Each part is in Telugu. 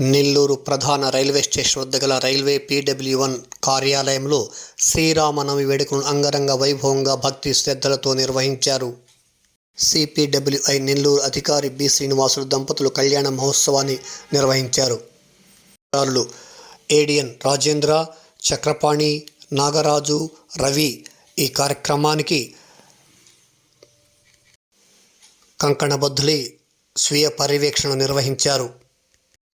నెల్లూరు ప్రధాన రైల్వే స్టేషన్ వద్ద గల రైల్వే పీడబ్ల్యూ వన్ కార్యాలయంలో శ్రీరామనవమి వేడుకను అంగరంగ వైభవంగా భక్తి శ్రద్ధలతో నిర్వహించారు. సిపిడబ్ల్యూఐ నెల్లూరు అధికారి బి శ్రీనివాసులు దంపతులు కళ్యాణ మహోత్సవాన్ని నిర్వహించారు. ఏడిఎన్ రాజేంద్ర చక్రపాణి నాగరాజు రవి ఈ కార్యక్రమానికి కంకణబద్ధులై స్వీయ పర్యవేక్షణ నిర్వహించారు.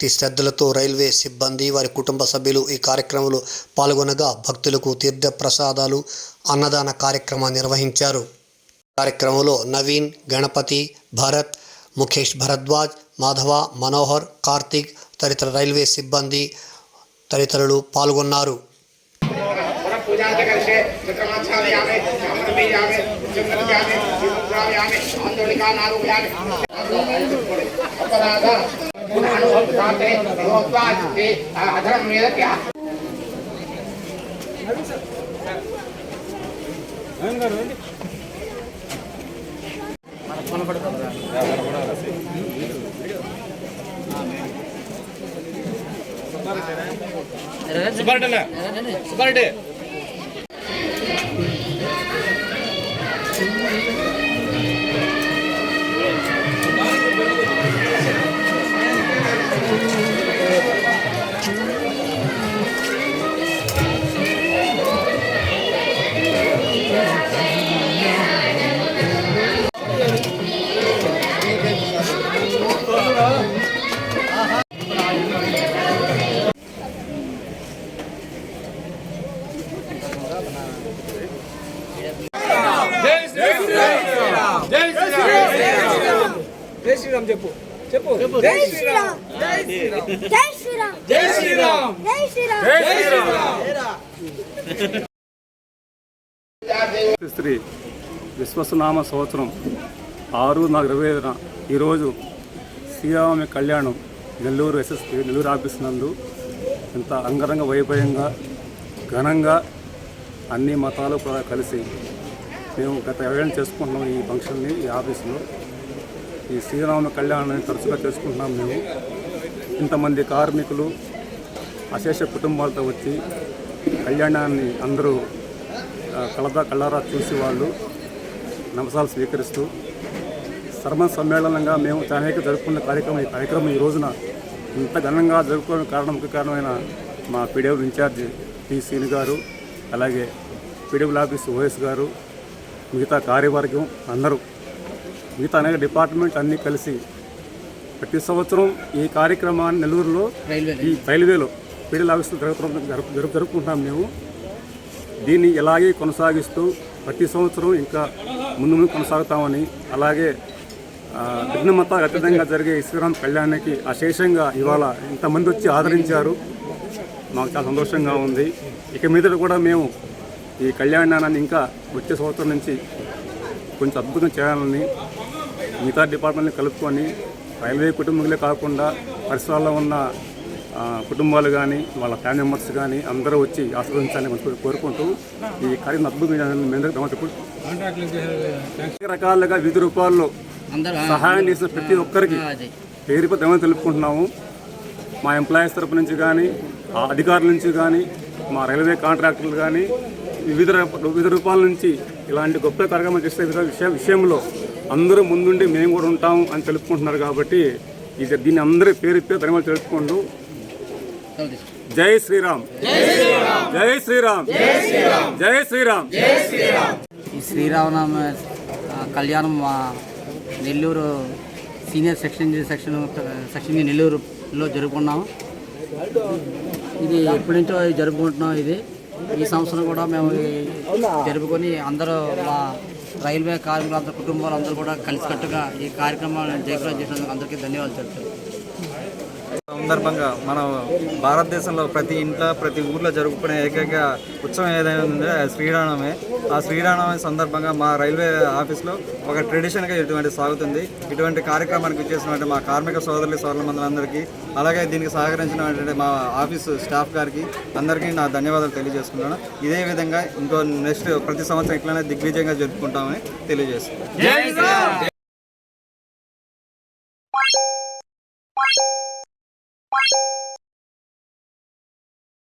భక్తి శ్రద్ధలతో రైల్వే సిబ్బంది వారి కుటుంబ సభ్యులు ఈ కార్యక్రమంలో పాల్గొనగా భక్తులకు తీర్థ ప్రసాదాలు అన్నదాన కార్యక్రమం నిర్వహించారు. కార్యక్రమంలో నవీన్ గణపతి భరత్ ముఖేష్ భరద్వాజ్ మాధవ మనోహర్ కార్తిక్ తదితర రైల్వే సిబ్బంది తదితరులు పాల్గొన్నారు. అపరాధ అధరం మీదకి సుబ్బారెడ్డి సుబ్బారెడ్డి. శ్రీరామ్ చెప్పు. చెప్పు. జై శ్రీరామ్. జై శ్రీరామ్. జై శ్రీరామ్. జై శ్రీరామ్. జై శ్రీరామ్. శ్రీ విశ్వసనామ సంవత్సరం ఆరు నాకు ఇరవై ఐదున ఈరోజు శ్రీరామ కళ్యాణం నెల్లూరు ఎస్ఎస్పి నెల్లూరు ఆఫీస్ నందు ఇంత అంగరంగ వైభవంగా ఘనంగా అన్ని మతాలు కూడా కలిసి మేము గత ఏళ్ళ చేసుకుంటున్నాం ఈ ఫంక్షన్ని ఈ ఆఫీసులో. ఈ శ్రీరామ కళ్యాణాన్ని తరచుగా చేసుకుంటున్నాం మేము. ఇంతమంది కార్మికులు అశేష కుటుంబాలతో వచ్చి కళ్యాణాన్ని అందరూ ఆ, కలదా కళ్ళారా చూసి వాళ్ళు నమసాలు స్వీకరిస్తూ సర్వ సమ్మేళనంగా మేము తనేక జరుపుకున్న కార్యక్రమం ఈ కార్యక్రమం ఈ రోజున ఇంత ఘనంగా జరుపుకోవడం కారణం ముఖ్య కారణమైన మా పీడబ్ల్యూ ఇన్ఛార్జ్ పి సీని గారు అలాగే పీడబ్ల్యూ ఆఫీస్ ఓఎస్ గారు మిగతా కార్యవర్గం అందరూ. మిగతా అనేక డిపార్ట్మెంట్ అన్నీ కలిసి ప్రతి సంవత్సరం ఈ కార్యక్రమాన్ని నెల్లూరులో ఈ రైల్వేలో పీడల్ ఆఫీసులో జరుపు జరుపు- జరుపుకుంటున్నాం మేము. దీన్ని ఇలాగే కొనసాగిస్తూ ప్రతి సంవత్సరం ఇంకా ముందు ముందు కొనసాగుతామని అలాగే ఆ, భిన్నమత అతీతంగా జరిగే శ్రీరామ్ కళ్యాణానికి అశేషంగా ఇవాళ ఇంతమంది వచ్చి ఆదరించారు. మాకు చాలా సంతోషంగా ఉంది. ఇక మీదట కూడా మేము ఈ కళ్యాణాన్ని ఇంకా వచ్చే సంవత్సరం నుంచి కొంచెం అద్భుతం చేయాలని మిగతా డిపార్ట్మెంట్ని కలుపుకొని రైల్వే కుటుంబంలో కాకుండా పరిసరాల్లో ఉన్న కుటుంబాలు కానీ వాళ్ళ ఫ్యామిలీ మెంబర్స్ కానీ అందరూ వచ్చి మనస్ఫూర్తిగా కోరుకుంటూ ఈ కార్యక్రమం అద్భుతంగా రకాలుగా వివిధ రూపాల్లో సహాయం చేసిన ప్రతి ఒక్కరికి పేరు ధన్యవాదాలు తెలుపుకుంటున్నాము. మా ఎంప్లాయీస్ తరపు నుంచి కానీ అధికారుల నుంచి కానీ మా రైల్వే కాంట్రాక్టర్లు కానీ వివిధ వివిధ రూపాల నుంచి ఇలాంటి గొప్ప కార్యక్రమాలు చేసే విషయంలో అందరూ ముందుండి మేము కూడా ఉంటాం అని తెలుపుకుంటున్నారు కాబట్టి ఇది దీన్ని అందరి పేరు పేరు ధన్యవాదాలు తెలుపుకుంటూ జై శ్రీరామ్. జై శ్రీరామ్. జై శ్రీరామ్. ఈ శ్రీరామనామ కళ్యాణం మా Nellore senior section section section నెల్లూరులో జరుపుకున్నాము. ఇది ఎప్పటి నుంచో జరుపుకుంటున్నాం ఇది. ఈ సంవత్సరం కూడా మేము జరుపుకొని అందరూ మా రైల్వే కార్మికులు అందరి కుటుంబాలు అందరూ కూడా కలిసికట్టుగా ఈ కార్యక్రమాన్ని జయప్రదం చేసినందుకు అందరికీ ధన్యవాదాలు చెప్తాను సందర్భంగా మన భారతదేశంలో ప్రతి ఇంట్లో ప్రతి ఊర్లో జరుపుకునే ఏకైక ఉత్సవం ఏదైనా ఉందో అది శ్రీరామనవమి. ఆ శ్రీరామనవమి సందర్భంగా మా రైల్వే ఆఫీస్లో ఒక ట్రెడిషన్గా ఇటువంటి సాగుతుంది. ఇటువంటి కార్యక్రమానికి చేసినటువంటి మా కార్మిక సోదరులు సోదరులందరికీ అలాగే దీనికి సహకరించినటువంటి మా ఆఫీస్ స్టాఫ్ గారికి అందరికీ నా ధన్యవాదాలు తెలియజేసుకున్నాను ఇదే విధంగా ఇంకో నెక్స్ట్ ప్రతి సంవత్సరం ఇట్లానే దిగ్విజయంగా జరుపుకుంటామని తెలియజేస్తున్నాను.